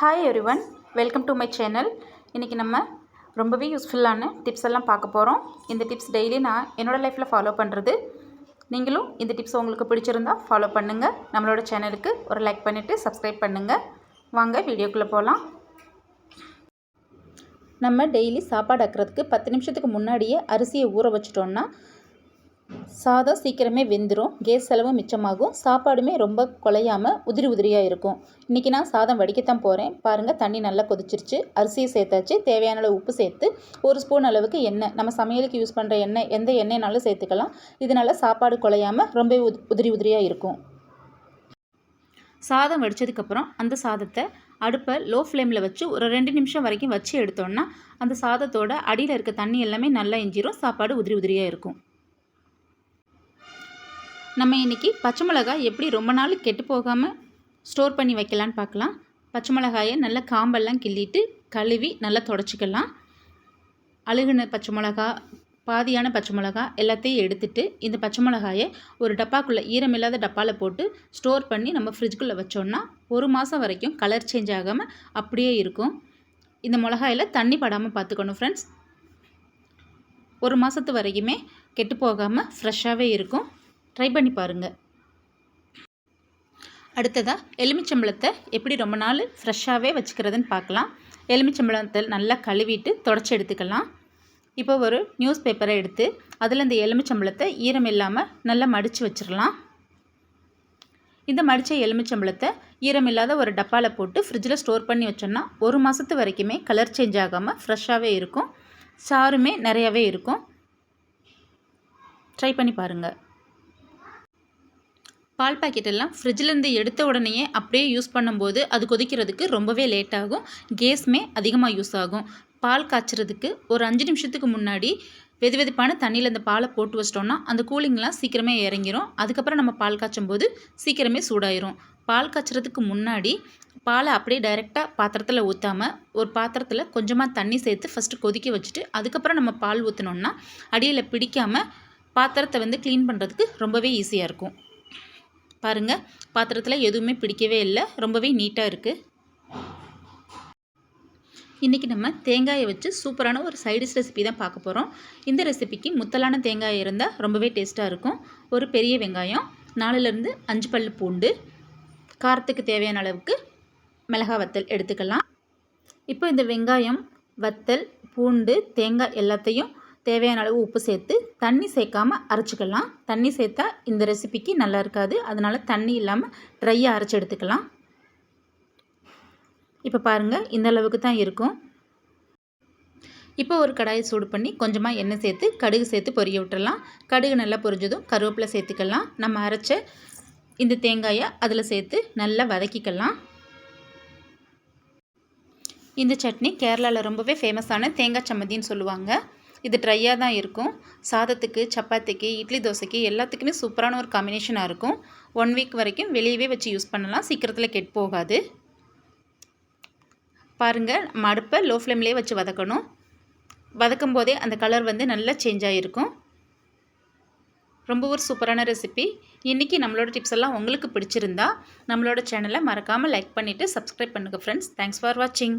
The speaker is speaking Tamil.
Hi everyone welcome to my channel இன்றைக்கி நம்ம ரொம்பவே யூஸ்ஃபுல்லான டிப்ஸ் எல்லாம் பார்க்க போகிறோம் இந்த டிப்ஸ் டெய்லி நான் என்னோடய லைஃப்பில் ஃபாலோ பண்ணுறது நீங்களும் இந்த டிப்ஸ் உங்களுக்கு பிடிச்சிருந்தா ஃபாலோ பண்ணுங்கள் நம்மளோட சேனலுக்கு ஒரு லைக் பண்ணிவிட்டு சப்ஸ்கிரைப் பண்ணுங்கள் வாங்க வீடியோக்குள்ளே போகலாம் நம்ம டெய்லி சாப்பாடு ஆக்கிறதுக்கு பத்து நிமிஷத்துக்கு முன்னாடியே அரிசியை ஊற வச்சிட்டோன்னா சாதம் சீக்கிரமே வெந்துடும் கேஸ் செலவும் மிச்சமாகும். சாப்பாடுமே ரொம்ப குலையாமல் உதிரி உதிரியாக இருக்கும். இன்றைக்கி நான் சாதம் வடிக்கத்தான் போகிறேன் பாருங்கள் தண்ணி நல்லா கொதிச்சிருச்சு. அரிசியை சேர்த்தாச்சு. தேவையான அளவு உப்பு சேர்த்து ஒரு ஸ்பூன் அளவுக்கு எண்ணெய். நம்ம சமையலுக்கு யூஸ் பண்ணுற எண்ணெய் எந்த எண்ணெய்னாலும் சேர்த்துக்கலாம். இதனால் சாப்பாடு குலையாமல் ரொம்ப உதிரி உதிரியாக இருக்கும். சாதம் வடித்ததுக்கப்புறம் அந்த சாதத்தை அடுப்பை லோ ஃப்ளேமில் வச்சு ஒரு ரெண்டு நிமிஷம் வரைக்கும் வச்சு எடுத்தோன்னா அந்த சாதத்தோட அடியில் இருக்க தண்ணி எல்லாமே நல்லா இஞ்சிரும் சாப்பாடு உதிரி உதிரியாக இருக்கும். நம்ம இன்றைக்கி பச்சை மிளகாய் எப்படி ரொம்ப நாள் கெட்டு போகாமல் ஸ்டோர் பண்ணி வைக்கலான்னு பார்க்கலாம். பச்சை மிளகாயை நல்லா காம்பெல்லாம் கிள்ளிட்டு கழுவி நல்லா தொடச்சிக்கலாம். அழுகுன பச்சை மிளகா பாதியான பச்சை மிளகா எல்லாத்தையும் எடுத்துட்டு இந்த பச்சை மிளகாயை ஒரு டப்பாக்குள்ளே ஈரமில்லாத டப்பாவில் போட்டு ஸ்டோர் பண்ணி நம்ம ஃப்ரிட்ஜுக்குள்ளே வச்சோன்னா ஒரு மாதம் வரைக்கும் கலர் சேஞ்ச் ஆகாமல் அப்படியே இருக்கும். இந்த மிளகாயில் தண்ணி படாமல் பார்த்துக்கணும் ஃப்ரெண்ட்ஸ் ஒரு மாதத்து வரைக்குமே கெட்டு போகாமல் ஃப்ரெஷ்ஷாகவே இருக்கும். ட்ரை பண்ணி பாருங்கள் அடுத்ததாக எலுமிச்சம்பழத்தை எப்படி ரொம்ப நாள் ஃப்ரெஷ்ஷாகவே வச்சுக்கிறதுன்னு பார்க்கலாம். எலுமிச்சம்பழத்தை நல்லா கழுவிட்டு தொடச்சி எடுத்துக்கலாம். இப்போ ஒரு நியூஸ் பேப்பரை எடுத்து அதில் இந்த எலுமிச்சம்பழத்தை ஈரம் இல்லாமல் நல்லா மடித்து வச்சிடலாம். இந்த மடித்த எலுமிச்சம்பழத்தை ஈரம் இல்லாத ஒரு டப்பாவில் போட்டு ஃப்ரிட்ஜில் ஸ்டோர் பண்ணி வச்சோன்னா ஒரு மாதத்து வரைக்குமே கலர் சேஞ்ச் ஆகாமல் ஃப்ரெஷ்ஷாகவே இருக்கும். சாருமே நிறையாவே இருக்கும். ட்ரை பண்ணி பாருங்கள் பால் பாக்கெட்டெல்லாம் ஃப்ரிட்ஜிலேருந்து எடுத்த உடனேயே அப்படியே யூஸ் பண்ணும்போது அது கொதிக்கிறதுக்கு ரொம்பவே லேட் ஆகும். கேஸுமே அதிகமாக யூஸ் ஆகும். பால் காய்ச்சறதுக்கு ஒரு அஞ்சு நிமிஷத்துக்கு முன்னாடி வெது வெதுப்பான தண்ணியில் இந்த பாலை போட்டு வச்சிட்டோம்னா அந்த கூலிங்லாம் சீக்கிரமே இறங்கிரும். அதுக்கப்புறம் நம்ம பால் காய்ச்சும் போது சீக்கிரமே சூடாயிரும். பால் காய்ச்சறதுக்கு முன்னாடி பாலை அப்படியே டைரெக்டாக பாத்திரத்தில் ஊற்றாமல் ஒரு பாத்திரத்தில் கொஞ்சமாக தண்ணி சேர்த்து ஃபஸ்ட்டு கொதிக்க வச்சுட்டு அதுக்கப்புறம் நம்ம பால் ஊற்றினோன்னா அடியில் பிடிக்காமல் பாத்திரத்தை வந்து க்ளீன் பண்ணுறதுக்கு ரொம்பவே ஈஸியாக இருக்கும். பாருங்கள் பாத்திரத்தில் எதுவுமே பிடிக்கவே இல்லை. ரொம்பவே நீட்டாக இருக்குது இன்றைக்கி நம்ம தேங்காயை வச்சு சூப்பரான ஒரு சைடிஷ் ரெசிபி தான் பார்க்க போகிறோம் இந்த ரெசிபிக்கு முத்தலான தேங்காய் இருந்தால் ரொம்பவே டேஸ்ட்டாக இருக்கும். ஒரு பெரிய வெங்காயம் நாலுலேருந்து அஞ்சு பல் பூண்டு காரத்துக்கு தேவையான அளவுக்கு மிளகா வத்தல் எடுத்துக்கலாம். இப்போ இந்த வெங்காயம் வத்தல் பூண்டு தேங்காய் எல்லாத்தையும் தேவையான அளவு உப்பு சேர்த்து தண்ணி சேர்க்காமல் அரைச்சிக்கலாம். தண்ணி சேர்த்தா இந்த ரெசிபிக்கு நல்லா இருக்காது. அதனால் தண்ணி இல்லாமல் ட்ரையாக அரைச்சி எடுத்துக்கலாம். இப்போ பாருங்கள் இந்த அளவுக்கு தான் இருக்கும். இப்போ ஒரு கடாயை சூடு பண்ணி கொஞ்சமாக எண்ணெய் சேர்த்து கடுகு சேர்த்து பொரிய விட்டுறலாம். கடுகு நல்லா பொரிஞ்சதும் கருவேப்பிலை சேர்த்துக்கலாம். நம்ம அரைச்ச இந்த தேங்காயை அதில் சேர்த்து நல்லா வதக்கிக்கலாம். இந்த சட்னி கேரளாவில் ரொம்பவே ஃபேமஸான தேங்காய் சம்மந்தின்னு சொல்லுவாங்க. இது ட்ரையாக தான் இருக்கும். சாதத்துக்கு சப்பாத்திக்கு இட்லி தோசைக்கு எல்லாத்துக்குமே சூப்பரான ஒரு காம்பினேஷனாக இருக்கும். ஒன் வீக் வரைக்கும் வெளியவே வச்சு யூஸ் பண்ணலாம். சீக்கிரத்தில் கெட் போகாது. பாருங்கள் மடுப்பை லோ ஃப்ளேம்லேயே வச்சு வதக்கணும். வதக்கும் போதே அந்த கலர் வந்து நல்லா சேஞ்ச் ஆகிருக்கும் ரொம்ப ஒரு சூப்பரான ரெசிபி இன்றைக்கி நம்மளோட டிப்ஸ் எல்லாம் உங்களுக்கு பிடிச்சிருந்தா நம்மளோட சேனலை மறக்காமல் லைக் பண்ணிவிட்டு சப்ஸ்கிரைப் பண்ணுங்கள் ஃப்ரெண்ட்ஸ் தேங்க்ஸ் ஃபார் வாட்சிங்